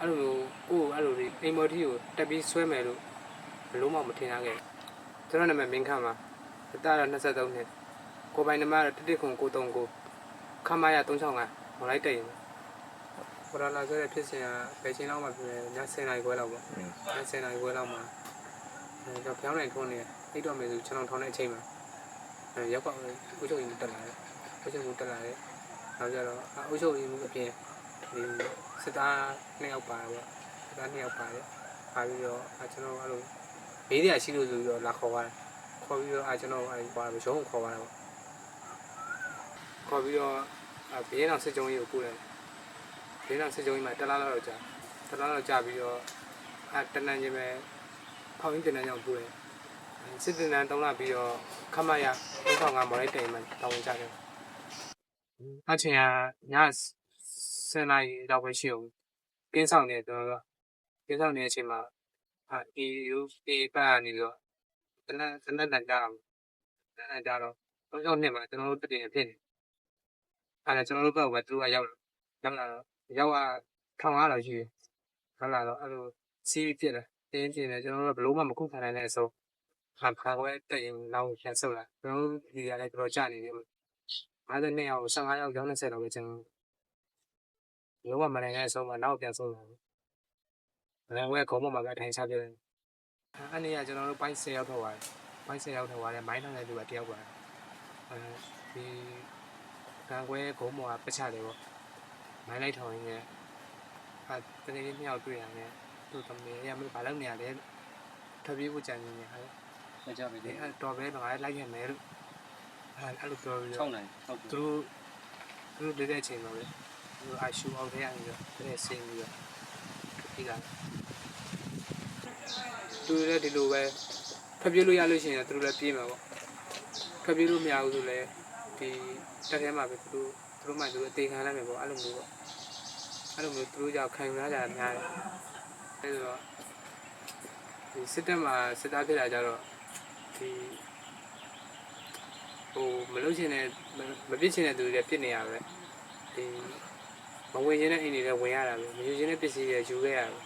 အဲ့လိုမျိုးကိုယ့်ကိုအဲ့လိုဒီအိမ်မော်တီကိုတက်ပြီးဆွဲမယ်လို့ဘယ်လို့မှမထင်ထားခဲ့ဘူးကျွန်တော်နာမည်မင်းခမ်းပါအသက်တော့23နှစ်ကိုယ်ပိုင်နံပါတ်တော့တစ်တစ်ခု939ခမရ365မလိုက်တည်ရင်ပေါ်လာလာဆိုတဲ့ဖြစ်စဉ်ကဘယ်ချိန်လောက်မှဖြစ်လဲည7:00နာရီခွဲလောက်ပေါ့อืมည7:00နာရီခွဲလောက်မှာအဲတော့ပြောင်းနိုင်ထုံးနေအိတ်တော့မယ်ဆိုကျွန်တော်ထောင်းတဲ့အချိန်မှာအဲရောက်ပါဦးဥချုပ်ကြီးတက်လာတယ်ဥချုပ်ကြီးတက်လာတယ်နောက်ကြတော့ဥချုပ်ကြီးအပြင် ဒီစစ်သားနှစ်ယောက်ပါပေါ့စစ်သားနှစ်ယောက်ပါတယ်ပါပြီးတော့အဲကျွန်တော်အဲ့လိုမေးရရှိလို့ဆိုပြီးတော့လာခေါ်ပါတယ်ခေါ်ပြီးတော့အဲကျွန်တော်အဲပါရုံးခေါ်ပါတယ်ပေါ့ခေါ်ပြီးတော့အဲဘေးနောက်စစ်ကြုံကြီးကိုပို့တယ်ဘေးနောက်စစ်ကြုံကြီးမှာတက်လာတော့ကြာတက်လာတော့ကြာပြီးတော့အဲတနန်းချင်းပဲဖောင်းရင်းတနန်းကြောင့်ပို့တယ်စစ်တင်တန်းတောင်းလာပြီးတော့ခမရ35မော်လိုက်တိုင်မှာတောင်းကြတယ်အချင်းကည 7နာရီလောက်ပဲရှိအောင်ကင်းဆောင်နေတော့ကင်းဆောင်နေတဲ့အချိန်မှာအဲဒီယူဒီပါနေတော့တနတနတန်ကြအောင်တနကြတော့တော့ရောက်နေမှာကျွန်တော်တို့တည်နေဖြစ်နေအဲဒါကျွန်တော်တို့ဘက်ကသူကရောက်ရောက်လာတော့ရောက်ကထောင်ရတော့ရှိတယ်ဟုတ်လာတော့အဲ့လိုစီးဖြစ်တယ်တင်းပြင်းတယ်ကျွန်တော်တို့ဘလို့မှမခုခံနိုင်တဲ့အဆုံးခံခါခွဲတက်ရင်လောက်ပြန်ဆုပ်လာကျွန်တော်တို့ဒီကလည်းတော်တော်ကြာနေတယ်52ရောက်15ရောက်ရောက်20လောက်ပဲကျွန်တော် လုံးဝမနိုင်တဲ့အဆုံးမှာနောက်ပြန်ဆုံးလာတယ်မနိုင်ဝဲခုံးပေါ်မှာပဲထိုင်ချပြတယ်အဲ့နေ့ကကျွန်တော်တို့ပိုင်း10ရောက်တော့ပါတယ်ပိုင်း10ရောက်တော့ပါတယ်မိုင်းထောင်တဲ့လူကတယောက်ပါတယ်အဲဒီကံကွဲခုံးပေါ်ကပချတယ်ပေါ့မိုင်းလိုက်ထောင်ရင်းနဲ့အဲတကယ်ကြီးမြောက်တွေ့ရတယ်သူ့သမီးရမလို့ဘာလုပ်နေရလဲထပ်ပြေးဖို့ကြံနေနေဟာလေမကြပြီလေအဲတော်ပဲတော့လိုက်ရမယ်လို့အဲအဲ့လိုပြောပြီးတော့6နိုင်ဟုတ်ပြီသူတို့သူတို့လက်တဲ့အချိန်မှာပဲ သူတို့အရှူအောင်ထဲရပြီးတော့တဲ့ဆင်းပြီးတော့ပြီးလာသူတို့လည်းဒီလိုပဲဖျက်ပြေးလို့ရလို့ရှိရင်သူတို့လည်းပြေးမှာပေါ့ဖျက်ပြေးလို့မရဘူးဆိုလည်းဒီတက်ထဲမှာပဲသူတို့သူတို့မှသူတို့အသေးခံလိုက်မယ်ပေါ့အဲ့လိုမျိုးပေါ့အဲ့လိုမျိုးသူတို့ကြောင့်ခံယူရကြတာများတယ်အဲ့တော့ဒီစစ်တပ်မှာစစ်သားဖြစ်လာကြတော့ဒီဟိုမလို့ချင်တဲ့မပြစ်ချင်တဲ့သူတွေပြစ်နေရပဲဒီ မဝင်ချင်တဲ့အိမ်တွေလည်းဝင်ရတာပဲမယူချင်တဲ့ပစ္စည်းတွေယူခဲ့ရပဲ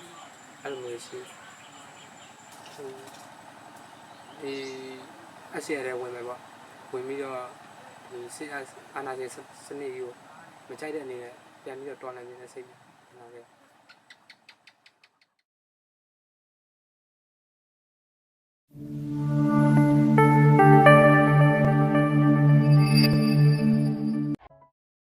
အဲ့လိုမျိုးရှိဟိုဒီအစီအရဲဝင်မယ်ပေါ့ဝင်ပြီးတော့ဒီစစ်အာဏာရှင်စနစ်ကြီးကိုမကြိုက်တဲ့အနေနဲ့ပြန်ပြီးတော့တော်လှန်နေတဲ့စိတ်နဲ့နားခဲ့